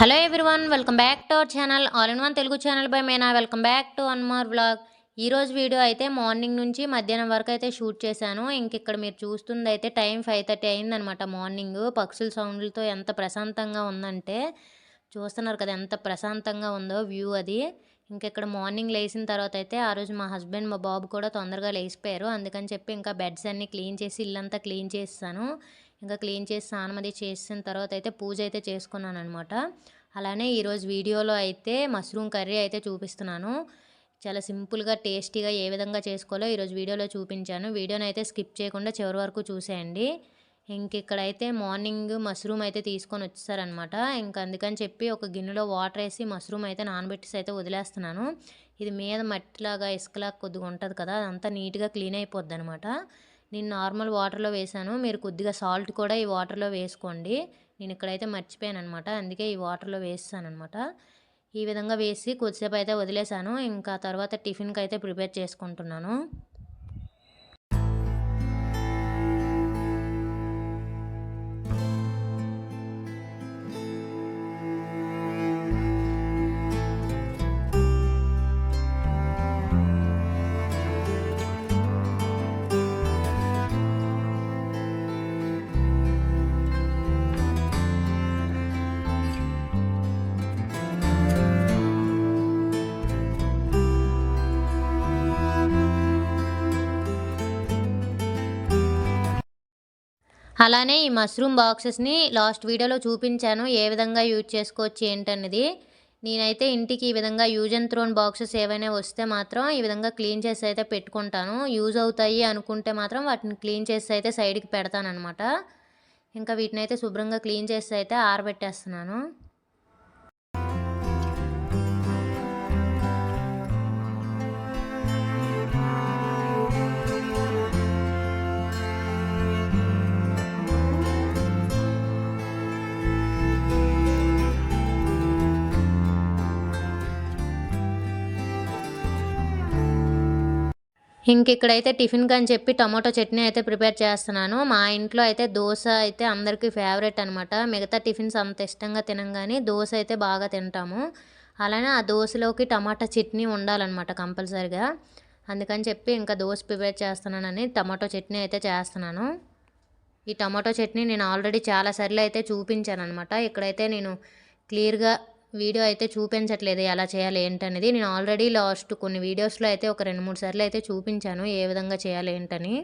Hello everyone welcome back to our channel. All in one Telugu channel by Mena. Welcome back to one more vlog ఈరోజు video అయితే morning నుంచి మధ్యాహ్నం వరకు అయితే shoot చేశాను. ఇంక ఇక్కడ మీరు చూస్తుంది అయితే టైం ఫైవ్ థర్టీ అయిందనమాట మార్నింగ్. పక్షుల సౌండ్లతో ఎంత ప్రశాంతంగా ఉందంటే చూస్తున్నారు కదా ఎంత ప్రశాంతంగా ఉందో వ్యూ అది. ఇంక ఇక్కడ మార్నింగ్ లేచిన తర్వాత అయితే ఆ రోజు మా హస్బెండ్ మా బాబు కూడా తొందరగా లేచిపోయారు. అందుకని చెప్పి ఇంకా బెడ్స్ అన్నీ క్లీన్ చేసి ఇల్లంతా క్లీన్ చేస్తాను ఇంకా క్లీన్ చేసి స్నానం అది చేసిన తర్వాత అయితే పూజ అయితే చేసుకున్నాను అనమాట అలానే ఈరోజు వీడియోలో అయితే మష్రూమ్ కర్రీ అయితే చూపిస్తున్నాను. చాలా సింపుల్గా టేస్టీగా ఏ విధంగా చేసుకోవాలో ఈరోజు వీడియోలో చూపించాను. వీడియోని అయితే స్కిప్ చేయకుండా చివరి వరకు చూసేయండి. ఇంక ఇక్కడైతే మార్నింగ్ మష్రూమ్ అయితే తీసుకొని వచ్చేసారనమాట ఇంకా అందుకని చెప్పి ఒక గిన్నెలో వాటర్ వేసి మష్రూమ్ అయితే నానబెట్టేసి అయితే వదిలేస్తున్నాను. ఇది మీద మట్టిలాగా ఇసుకలాగా కొద్దిగా ఉంటుంది కదా అదంతా నీట్గా క్లీన్ అయిపోద్ది అనమాట నేను నార్మల్ వాటర్లో వేసాను. మీరు కొద్దిగా సాల్ట్ కూడా ఈ వాటర్లో వేసుకోండి. నేను ఇక్కడైతే మర్చిపోయాను అనమాట అందుకే ఈ వాటర్లో వేస్తాను అనమాట ఈ విధంగా వేసి కొద్దిసేపు అయితే వదిలేసాను. ఇంకా తర్వాత టిఫిన్కి అయితే ప్రిపేర్ చేసుకుంటున్నాను. అలానే ఈ మష్రూమ్ బాక్సెస్ని లాస్ట్ వీడియోలో చూపించాను ఏ విధంగా యూజ్ చేసుకోవచ్చు ఏంటన్నది. నేనైతే ఇంటికి ఈ విధంగా యూజ్ అండ్ త్రోన్ బాక్సెస్ ఏవైనా వస్తే మాత్రం ఈ విధంగా క్లీన్ చేసి అయితే పెట్టుకుంటాను. యూజ్ అవుతాయి అనుకుంటే మాత్రం వాటిని క్లీన్ చేసి అయితే సైడ్కి పెడతాను అనమాట ఇంకా వీటిని అయితే శుభ్రంగా క్లీన్ చేసి అయితే ఆరబెట్టేస్తున్నాను. ఇంక ఇక్కడైతే టిఫిన్కి అని చెప్పి టమాటో చట్నీ అయితే ప్రిపేర్ చేస్తున్నాను. మా ఇంట్లో అయితే దోశ అయితే అందరికీ ఫేవరెట్ అనమాట మిగతా టిఫిన్స్ అంత ఇష్టంగా తినం కానీ దోశ అయితే బాగా తింటాము. అలానే ఆ దోశలోకి టమాటా చట్నీ ఉండాలన్నమాట కంపల్సరిగా. అందుకని చెప్పి ఇంకా దోశ ప్రిపేర్ చేస్తున్నానని టమాటో చట్నీ అయితే చేస్తున్నాను. ఈ టమాటో చట్నీ నేను ఆల్రెడీ చాలాసార్లు అయితే చూపించాను అనమాట ఇక్కడైతే నేను క్లియర్గా వీడియో అయితే చూపించట్లేదు ఎలా చేయాలి ఏంటనేది. నేను ఆల్రెడీ లాస్ట్ కొన్ని వీడియోస్లో అయితే ఒక రెండు మూడు సార్లు అయితే చూపించాను ఏ విధంగా చేయాలి ఏంటని.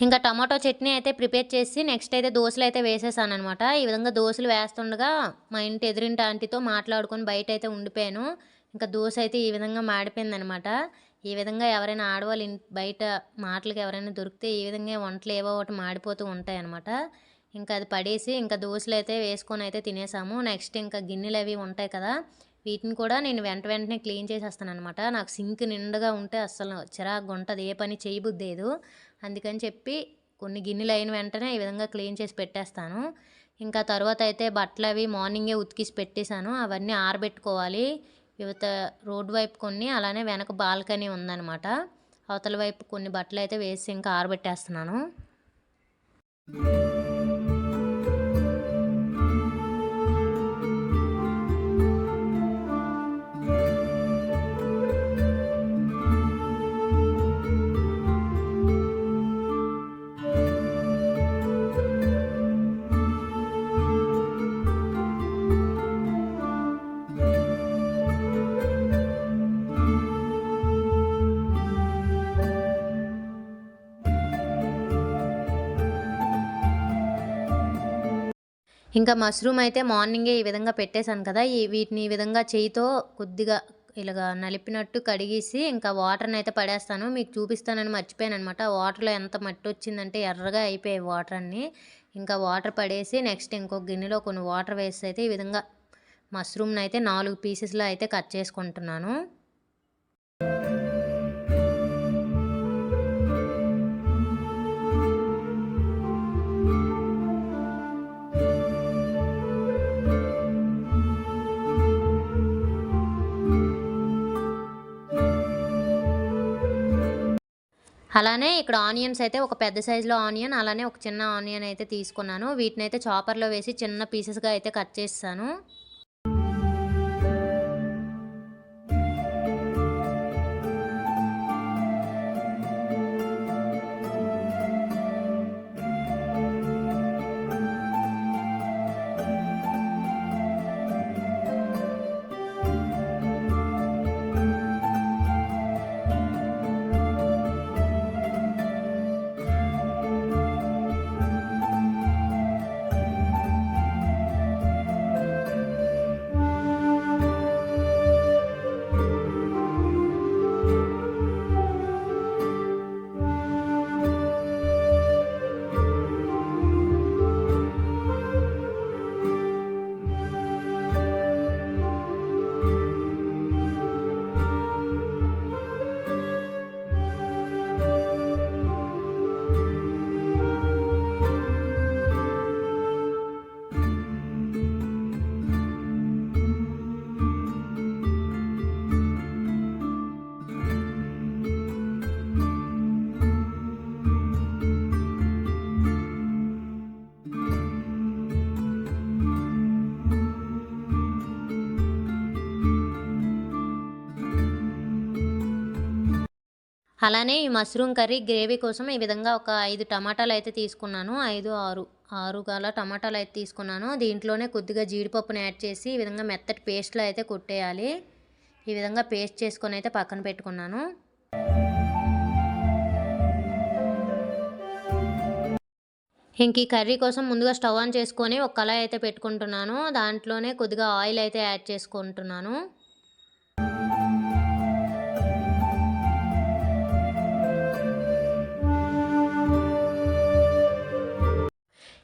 ఇంకా టమాటో చట్నీ అయితే ప్రిపేర్ చేసి నెక్స్ట్ అయితే దోశలు అయితే వేసేసాను అనమాట ఈ విధంగా దోశలు వేస్తుండగా మా ఇంటి ఎదురింటి ఆంటీతో మాట్లాడుకొని బయట అయితే ఉండిపోయాను. ఇంకా దోశ అయితే ఈ విధంగా మాడిపోయిందనమాట ఈ విధంగా ఎవరైనా ఆడవాళ్ళు బయట మాటలకు ఎవరైనా దొరికితే ఈ విధంగా వంటలు ఏవో ఒకటి మాడిపోతూ ఉంటాయి అనమాట ఇంకా అది పడేసి ఇంకా దోశలు అయితే వేసుకొని అయితే తినేసాము. నెక్స్ట్ ఇంకా గిన్నెలు అవి ఉంటాయి కదా వీటిని కూడా నేను వెంట వెంటనే క్లీన్ చేసేస్తాను అనమాట నాకు సింక్ నిండుగా ఉంటే అస్సలు చిరాకు ఉంటుంది. ఏ పని చేయబుద్దేదు. అందుకని చెప్పి కొన్ని గిన్నెలు అయిన వెంటనే ఈ విధంగా క్లీన్ చేసి పెట్టేస్తాను. ఇంకా తర్వాత అయితే బట్టలు అవి మార్నింగే ఉతికిసి పెట్టేశాను. అవన్నీ ఆరబెట్టుకోవాలి. యువత రోడ్ వైపు కొన్ని అలానే వెనక బాల్కనీ ఉందన్నమాట. అవతల వైపు కొన్ని బట్టలు అయితే వేసి ఇంకా ఆరబెట్టేస్తున్నాను. ఇంకా మష్రూమ్ అయితే మార్నింగే ఈ విధంగా పెట్టేశాను కదా ఈ వీటిని ఈ విధంగా చేయితో కొద్దిగా ఇలాగ నలిపినట్టు కడిగేసి ఇంకా వాటర్ని అయితే పడేస్తాను. మీకు చూపిస్తానని మర్చిపోయాను అనమాట వాటర్లో ఎంత మట్టి వచ్చిందంటే ఎర్రగా అయిపోయాయి వాటర్ అన్ని ఇంకా వాటర్ పడేసి నెక్స్ట్ ఇంకో గిన్నెలో కొన్ని వాటర్ వేసి అయితే ఈ విధంగా మష్రూమ్ని అయితే నాలుగు పీసెస్లో అయితే కట్ చేసుకుంటున్నాను. అలానే ఇక్కడ ఆనియన్స్ అయితే ఒక పెద్ద సైజులో ఆనియన్ అలానే ఒక చిన్న ఆనియన్ అయితే తీసుకున్నాను. వీటిని అయితే చాపర్లో వేసి చిన్న పీసెస్గా అయితే కట్ చేస్తాను. అలానే ఈ మష్రూమ్ కర్రీ గ్రేవీ కోసం ఈ విధంగా ఒక ఐదు టమాటాలు అయితే తీసుకున్నాను. ఐదు ఆరు ఆరు గల టమాటాలు అయితే తీసుకున్నాను. దీంట్లోనే కొద్దిగా జీడిపప్పుని యాడ్ చేసి ఈ విధంగా మెత్తటి పేస్ట్లో అయితే కొట్టేయాలి. ఈ విధంగా పేస్ట్ చేసుకొని అయితే పక్కన పెట్టుకున్నాను. ఇంక ఈ కర్రీ కోసం ముందుగా స్టవ్ ఆన్ చేసుకొని ఒక కళాయి అయితే పెట్టుకుంటున్నాను. దాంట్లోనే కొద్దిగా ఆయిల్ అయితే యాడ్ చేసుకుంటున్నాను.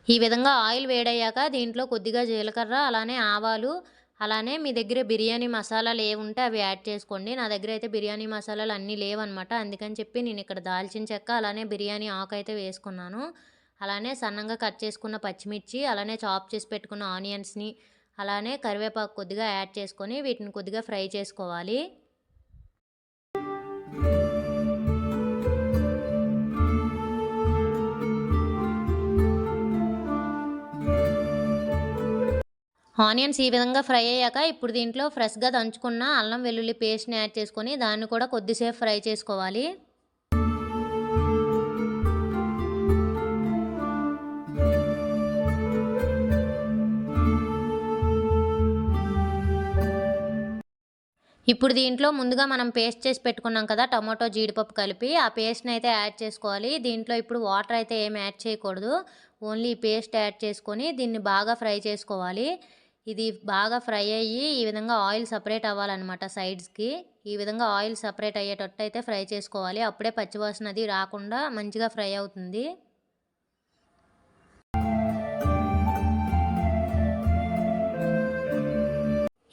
ఈ విధంగా ఆయిల్ వేడయ్యాక దీంట్లో కొద్దిగా జీలకర్ర అలానే ఆవాలు అలానే మీ దగ్గర బిర్యానీ మసాలాలు ఏముంటే అవి యాడ్ చేసుకోండి. నా దగ్గర అయితే బిర్యానీ మసాలాలు అన్నీ లేవన్నమాట. అందుకని చెప్పి నేను ఇక్కడ దాల్చిన చెక్క అలానే బిర్యానీ ఆకు అయితే వేసుకున్నాను. అలానే సన్నంగా కట్ చేసుకున్న పచ్చిమిర్చి అలానే చాప్ చేసి పెట్టుకున్న ఆనియన్స్ని అలానే కరివేపాకు కొద్దిగా యాడ్ చేసుకొని వీటిని కొద్దిగా ఫ్రై చేసుకోవాలి. ఆనియన్స్ ఈ విధంగా ఫ్రై అయ్యాక ఇప్పుడు దీంట్లో ఫ్రెష్గా దంచుకున్న అల్లం వెల్లుల్లి పేస్ట్ని యాడ్ చేసుకొని దాన్ని కూడా కొద్దిసేపు ఫ్రై చేసుకోవాలి. ఇప్పుడు దీంట్లో ముందుగా మనం పేస్ట్ చేసి పెట్టుకున్నాం కదా టమాటో జీడిపప్పు కలిపి ఆ పేస్ట్ని అయితే యాడ్ చేసుకోవాలి. దీంట్లో ఇప్పుడు వాటర్ అయితే ఏం యాడ్ చేయకూడదు. ఓన్లీ పేస్ట్ యాడ్ చేసుకొని దీన్ని బాగా ఫ్రై చేసుకోవాలి. ఇది బాగా ఫ్రై అయ్యి ఈ విధంగా ఆయిల్ సపరేట్ అవ్వాలన్నమాట సైడ్స్కి. ఈ విధంగా ఆయిల్ సపరేట్ అయ్యేటట్టు అయితే ఫ్రై చేసుకోవాలి. అప్పుడే పచ్చివాసన అది రాకుండా మంచిగా ఫ్రై అవుతుంది.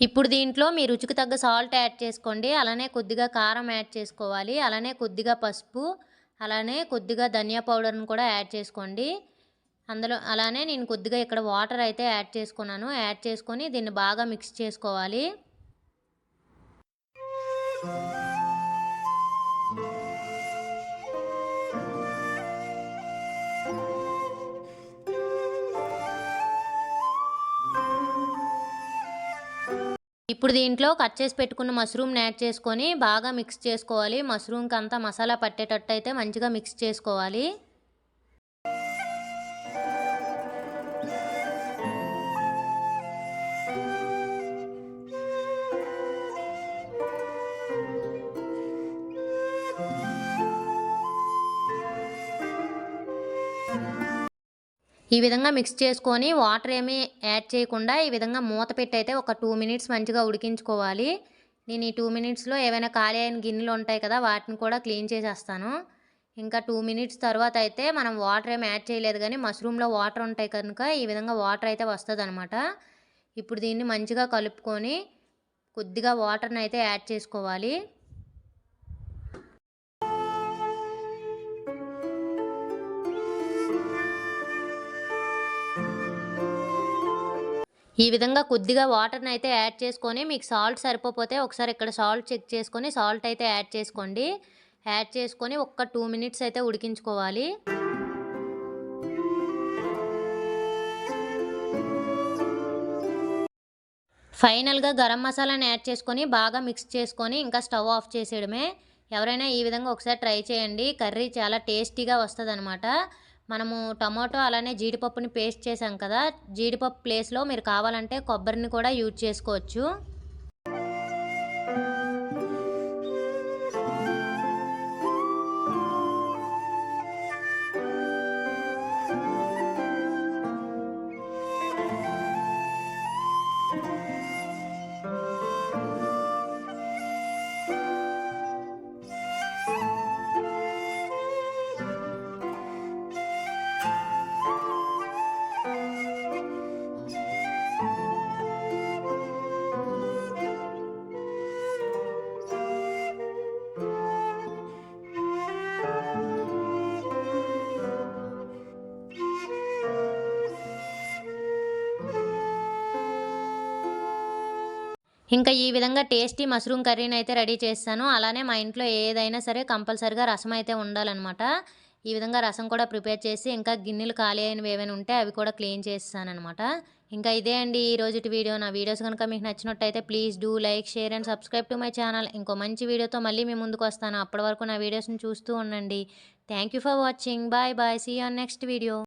ఇప్పుడు దీంట్లో మీ రుచికి తగ్గ సాల్ట్ యాడ్ చేసుకోండి. అలానే కొద్దిగా కారం యాడ్ చేసుకోవాలి. అలానే కొద్దిగా పసుపు అలానే కొద్దిగా ధనియా పౌడర్ను కూడా యాడ్ చేసుకోండి. అందులో అలానే నేను కొద్దిగా ఇక్కడ వాటర్ అయితే యాడ్ చేసుకున్నాను. యాడ్ చేసుకొని దీన్ని బాగా మిక్స్ చేసుకోవాలి. ఇప్పుడు దీంట్లో కట్ చేసి పెట్టుకున్న మష్రూమ్ని యాడ్ చేసుకొని బాగా మిక్స్ చేసుకోవాలి. మష్రూమ్కి అంతా మసాలా పట్టేటట్టు అయితే మంచిగా మిక్స్ చేసుకోవాలి. ఈ విధంగా మిక్స్ చేసుకొని వాటర్ ఏమీ యాడ్ చేయకుండా ఈ విధంగా మూత పెట్టి అయితే ఒక టూ మినిట్స్ మంచిగా ఉడికించుకోవాలి. నేను ఈ టూ మినిట్స్లో ఏవైనా ఖాళీ అయిన గిన్నెలు ఉంటాయి కదా వాటిని కూడా క్లీన్ చేసేస్తాను. ఇంకా టూ మినిట్స్ తర్వాత అయితే మనం వాటర్ ఏమి యాడ్ చేయలేదు కానీ మష్రూమ్లో వాటర్ ఉంటాయి కనుక ఈ విధంగా వాటర్ అయితే వస్తుంది అనమాట ఇప్పుడు దీన్ని మంచిగా కలుపుకొని కొద్దిగా వాటర్ని అయితే యాడ్ చేసుకోవాలి. ఈ విధంగా కొద్దిగా వాటర్ని అయితే యాడ్ చేసుకొని మీకు సాల్ట్ సరిపోతే ఒకసారి ఇక్కడ సాల్ట్ చెక్ చేసుకొని సాల్ట్ అయితే యాడ్ చేసుకోండి. యాడ్ చేసుకొని ఒక్క టూ మినిట్స్ అయితే ఉడికించుకోవాలి. ఫైనల్గా గరం మసాలాని యాడ్ చేసుకొని బాగా మిక్స్ చేసుకొని ఇంకా స్టవ్ ఆఫ్ చేసేయడమే. ఎవరైనా ఈ విధంగా ఒకసారి ట్రై చేయండి. కర్రీ చాలా టేస్టీగా వస్తుంది అనమాట మనము టమాటో అలానే జీడిపప్పుని పేస్ట్ చేసాం కదా జీడిపప్పు ప్లేస్లో మీరు కావాలంటే కొబ్బరిని కూడా యూజ్ చేసుకోవచ్చు. ఇంకా ఈ విధంగా టేస్టీ మష్రూమ్ కర్రీని అయితే రెడీ చేస్తాను. అలానే మా ఇంట్లో ఏదైనా సరే కంపల్సరిగా రసం అయితే ఉండాలన్నమాట. ఈ విధంగా రసం కూడా ప్రిపేర్ చేసి ఇంకా గిన్నెలు ఖాళీ అయినవి ఏమైనా ఉంటే అవి కూడా క్లీన్ చేస్తానమాట ఇంకా ఇదే అండి ఈ రోజుటి వీడియో. నా వీడియోస్ కనుక మీకు నచ్చినట్టయితే please do like share and subscribe to my channel. ఇంకో మంచి వీడియోతో మళ్ళీ మీ ముందుకు వస్తాను. అప్పటి వరకు నా వీడియోస్ని చూస్తూ ఉండండి. Thank for watching. Bye bye. See on next video.